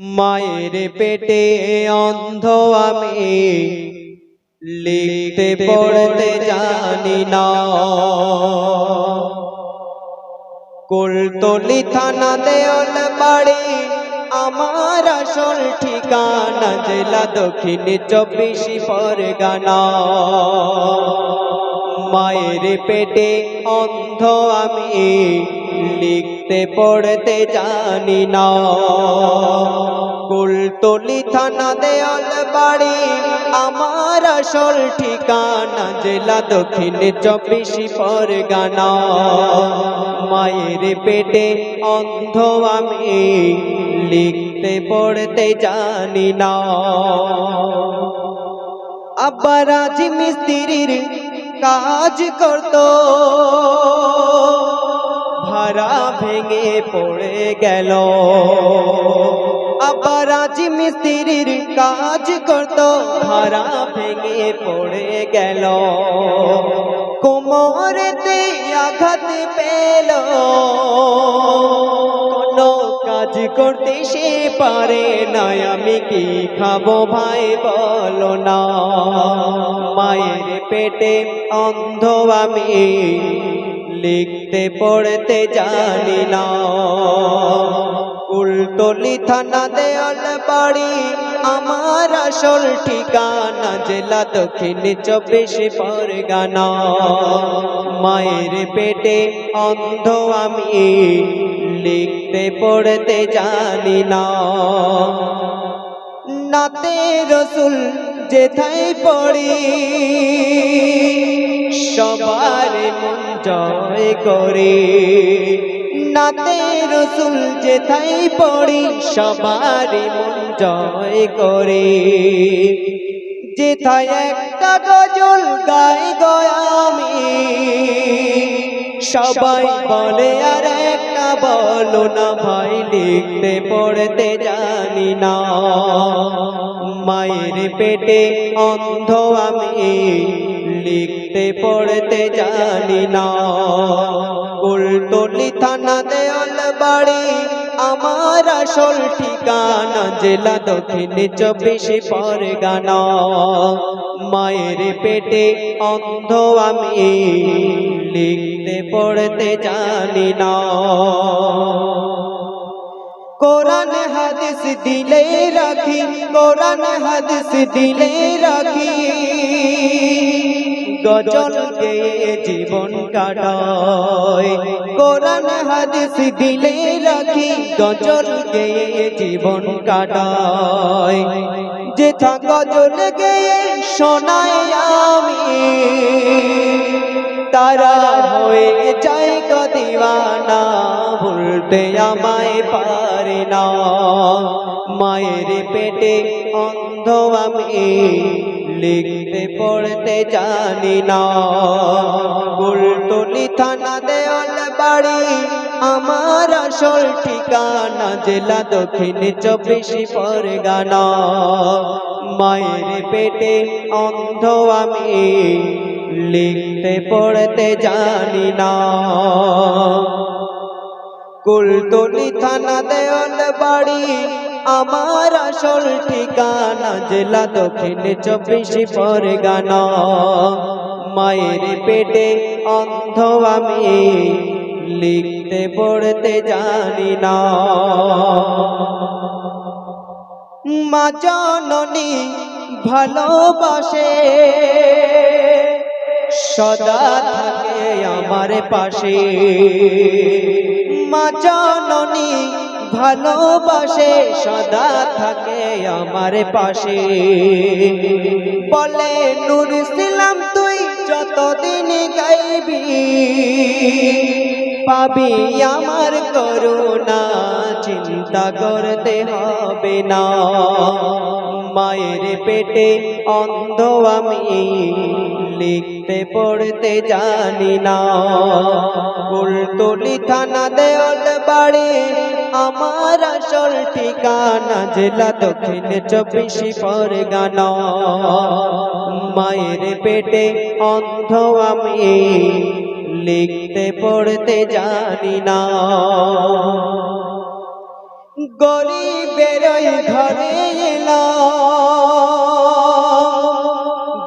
মায়ের পেটে অন্ধ আমি লিখতে পড়তে জানি না। কুলতলি থানা দেওয়াল বাড়ি, আমার আসল ঠিকানা জেলা দক্ষিণ চব্বিশ পরগনা। মায়ের পেটে অন্ধ আমি লিখতে, পড়তে জানি না। কুলতলি থানা দেওয়াল বাড়ি, আমার আসল ঠিকানা জেলা দক্ষিণ চব্বিশ পরগনা। মায়ের পেটে অন্ধ আমি লিখতে, পড়তে জানি না। আব্বার আজ মিস্ত্রির কাজ করত। ভাড়া ভেঙে পড়ে গেল। আব্বার আজ মিস্ত্রির কাজ করত ভাড়া ভেঙে পড়ে গেল। কোমরেতে আঘাত পেল। কোনো কাজ করতে সে পারে না, আমি কি খাব ভাই বলো না। মায়ের পেটে অন্ধ আমি। লিখতে, পড়তে জানি না উল্টলি থানা দেয়াল বাড়ি, আমার আসল ঠিকানা, জেলা দক্ষিণ চব্বিশ পরগনা। মায়ের পেটে অন্ধ আমি, লিখতে, পড়তে জানি না নাতে রসুল যেথায় পড়ি সবার মন জয় করে। নাতে রসুল যেথায় পড়ি, সবার মন জয় করে। যেথায় একটা গজল গাই গয়ামি সবাই বলে, আর একটা বলো না ভাই, লিখতে, পড়তে জানি না। মায়ের পেটে অন্ধ আমি লিখতে পড়তে জানি না। উল্টলি থানা দেওয়াল বাড়ি, আমার আসল ঠিকানা জেলা দক্ষিণ চব্বিশ পরগনা। মায়ের পেটে অন্ধ আমি লিখতে পড়তে জানি না। কোরআন হাদিস দিলে রাখি, কোরআন হাদিস দিলে রাখি। গজল জীবন কাটায়। কোরআন হাদিস দিলে রাখি গজল জীবন কাটায়। যেথা গজল গেয়ে শোনায় আমি, তারা হয়ে যায় গদিবানা ভুলতে আমায় পারে না। মায়ের পেটে অন্ধ আমি লিখতে পড়তে জানি না। গুলটলি থানা দেওয়াল বাড়ি, আমার আসল ঠিকানা জেলা দক্ষিণ চব্বিশ পরগনা। মায়ের পেটে অন্ধ আমি লিখতে পড়তে জানি না। কুলতলি থানা দেওয়াল বাড়ি, আমার আসল ঠিকানা জেলা দক্ষিণ চব্বিশ পরগনা। মায়ের পেটে অন্ধ আমি লিখতে পড়তে জানি না। মা জননী ভালোবাসে। সদা থাকে আমার পাশে। মা জননী ভালোবাসে, সদা থাকে আমার পাশে। বলে, নুর ইসলাম, তুই যতদিন গাইবি, পাবি আমার করুণা, চিন্তা করতে হবে না। মায়ের পেটে অন্ধ আমি লিখতে পড়তে জানি না। কুলতলি থানা দেওয়াল বাড়ি, আমার আসল ঠিকানা জেলা দক্ষিণ চব্বিশ পরগনা। মায়ের পেটে অন্ধ আমি লিখতে পড়তে জানি না। গরিবের ঘরে এলাম।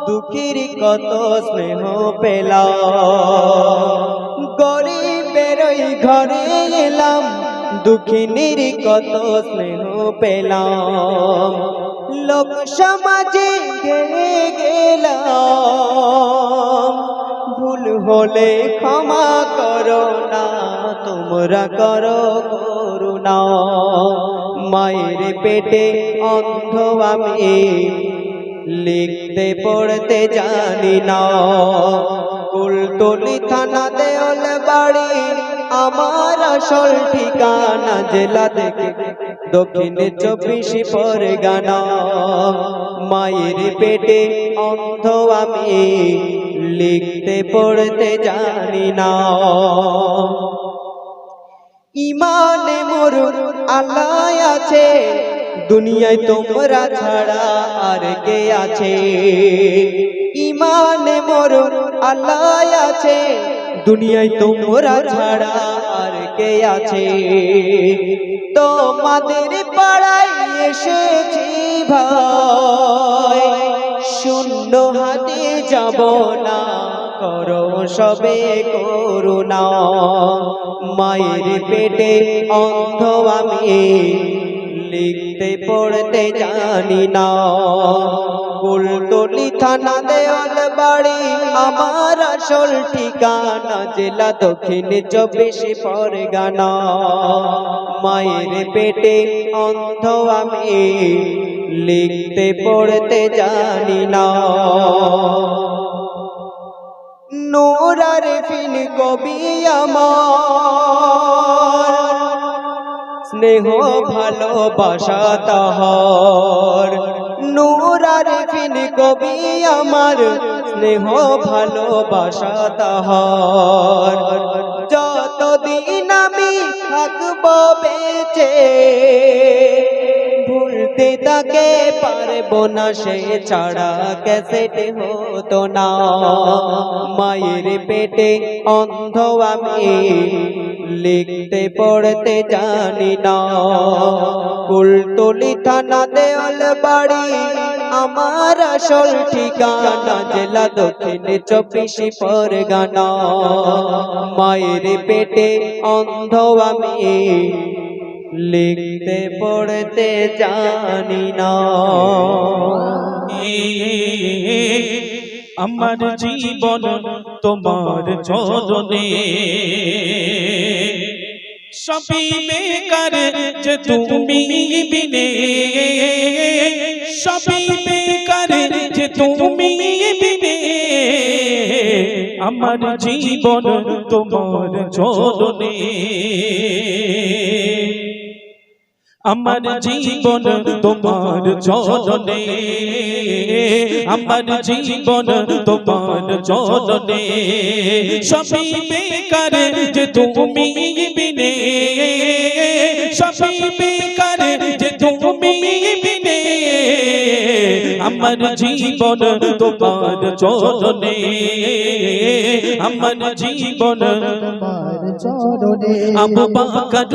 দুঃখীর কত স্নেহ পেলাম। গরিবের ঘরে এলাম। দুঃখিনীর কত স্নেহ পেলাম। লোক সমাজে গেয়ে গেলাম। ভুল হলে ক্ষমা করো না, তোমরা করো করুণা মায়ের পেটে অন্ধ আমি লিখতে, পড়তে জানি না। কুলতলি থানা দেওয়াল বাড়ি, আমার আসল ঠিকানা জেলা থেকে দক্ষিণে চব্বিশ পরগানা। মায়ের পেটে অন্ধ আমি লিখতে, পড়তে জানি না। ইমানে মোর আল্লাহ আছে। দুনিয়ায় তোমরা ছাড়া আর কে আছে? ইমানে মোর আল্লাহ আছে। দুনিয়ায় তোমরা ছাড়া আর কে আছে? তোমাদের পাড়ায় এসেছি ভাই। শূন্য হাতে যাব না। করো সবে করুণা মায়ের পেটে অন্ধ আমি লিখতে, পড়তে জানি না। কুলতলি থানা দেওয়াল বাড়ি, আমার আসল ঠিকানা জেলা দক্ষিণ চব্বিশ পরগানা। মায়ের পেটে অন্ধ আমি লিখতে, পড়তে জানি না। নোরার কবি আমার? স্নেহ ভালোবাসা তাহার। নোরার ফিন কবি আমার, স্নেহ ভালোবাসা তাহার। যতদিন আমি থাকব বেঁচে ভুলতে তাকে পারব না সে ছাড়া। ক্যাসেট হতো না। মায়ের পেটে অন্ধ আমি লিখতে, পড়তে জানি না। কুলতলি থানা দেওয়াল বাড়ি, আমার আসল ঠিকানা জেলা দক্ষিণ চব্বিশ পরগানা। মায়ের পেটে অন্ধ আমি লিখতে পড়তে জানি না। আমার জীবন তোমার চরণে। সবই বেকার যে তুমি বিনে। সবই বেকার যে তুমি বিনে। আমার জীবন তোমার চরণে। আমার জীবন তোমার চরণে আমার জীবন তোমার চরণে সবই বেকার যে তুমি বিনে। সবই বেকার যে তুমি বিনে। আমার জীবন তোমার চরণে আমার জীবন তোমার চরণে আবু বকর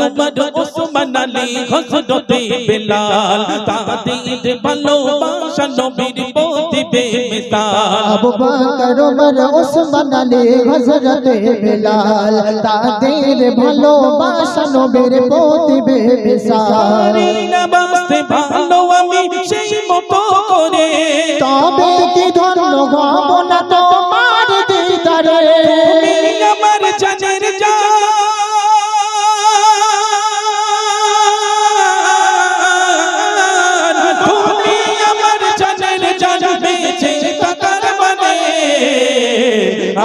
উমর আলী হযরতে বেলাল তাদের ভালোবাসা নবীর প্রতি বেমিসাল আবু বকর ওমর ওসমান আলী হযরত বেলাল তাদের ভালোবাসা নবীর প্রতি বেমিসাল নামাজে ভালো আমি সেই মতো করে। তবে কি ধন্য হব না তোমার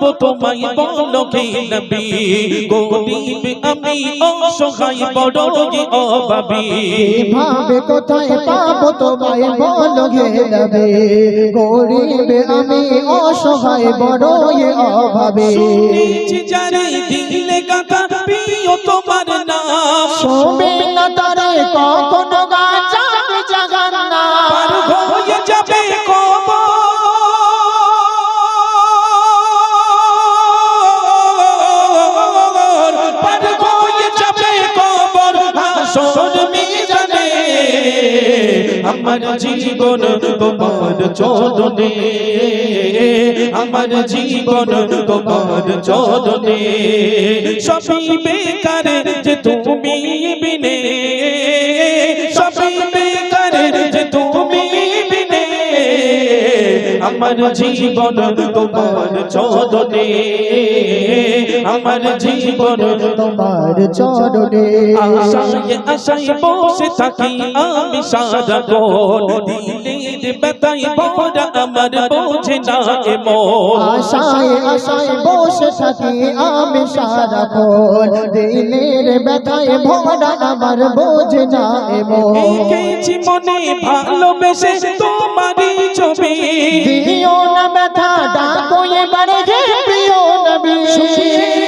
পাবে তোমায় বলো কে নবী গরিব আমি অসহায় বড় অভাবী। ভাবে কোথায় পাবো তোমায় বলো গে নবী গরিব আমি অসহায় বড় অভাবে। শুনেছি যারে দিলে গাথা প্রিয় তোমার নাম। শোবে না তারে কখনো গাছাবে জীবন তোমার চরণে আমার জীবন তোমার চরণে। সবই বেকার যে তুমি আমার জীবন তোমার চরণে। আমার জীবন তোমার চরণে। আশায় আশায় বসে থাকি আমি সারা গোল দিলের বেতাই ভরা আমার বোঝে না এমন আশায় আশায় বসে থাকি আমি সারা কোল দিলের ব্যথায় ভরা আমার বোঝ না এমন এঁকেছি মনে ভালোবেসে তোমারই ছবি। দিও না ব্যথা ডাকো এবারে হে প্রিয় নবী।